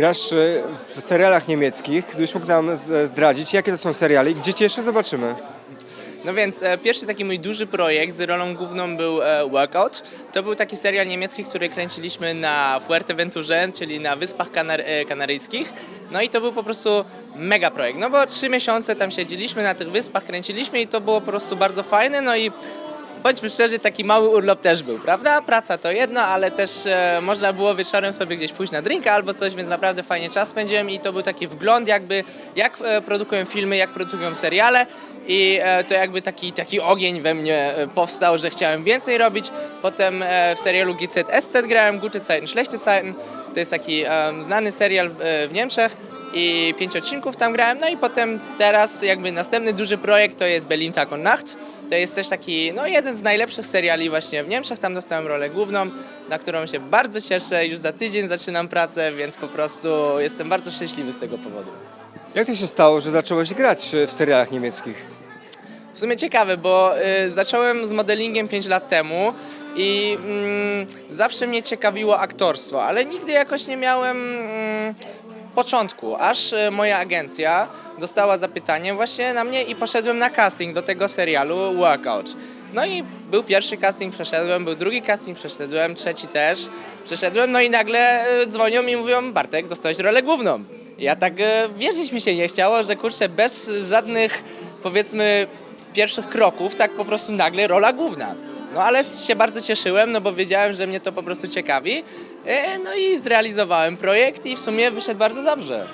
Grasz e, w serialach niemieckich. Gdybyś mógł nam zdradzić, jakie to są seriale i gdzie cię jeszcze zobaczymy? No więc e, pierwszy taki mój duży projekt z rolą główną był e, Workout. To był taki serial niemiecki, który kręciliśmy na Fuerteventurze, czyli na Wyspach e, Kanaryjskich. No i to był po prostu mega projekt, no bo trzy miesiące tam siedzieliśmy na tych wyspach, kręciliśmy i to było po prostu bardzo fajne, no i bądźmy szczerzy, taki mały urlop też był, prawda? Praca to jedno, ale też e, można było wieczorem sobie gdzieś pójść na drinka albo coś, więc naprawdę fajnie czas spędziłem i to był taki wgląd jakby jak e, produkują filmy, jak produkują seriale i e, to jakby taki, taki ogień we mnie e, powstał, że chciałem więcej robić. Potem e, w serialu GZSZ grałem, Gute Zeiten, Schlechte Zeiten. To jest taki em, znany serial w, e, w Niemczech i pięć odcinków tam grałem. No i potem teraz jakby następny duży projekt to jest Berlin Tag Nacht. To jest też taki, no jeden z najlepszych seriali właśnie w Niemczech. Tam dostałem rolę główną, na którą się bardzo cieszę. Już za tydzień zaczynam pracę, więc po prostu jestem bardzo szczęśliwy z tego powodu. Jak to się stało, że zacząłeś grać w serialach niemieckich? W sumie ciekawe, bo y, zacząłem z modelingiem 5 lat temu i mm, zawsze mnie ciekawiło aktorstwo, ale nigdy jakoś nie miałem mm, początku, aż y, moja agencja dostała zapytanie właśnie na mnie i poszedłem na casting do tego serialu Workout. No i był pierwszy casting, przeszedłem, był drugi casting, przeszedłem, trzeci też, przeszedłem, no i nagle y, dzwonią i mówią, Bartek, dostałeś rolę główną. Ja tak e, wierzyć mi się nie chciało, że kurczę, bez żadnych powiedzmy pierwszych kroków, tak po prostu nagle rola główna. No ale się bardzo cieszyłem, no bo wiedziałem, że mnie to po prostu ciekawi. E, No i zrealizowałem projekt i w sumie wyszedł bardzo dobrze.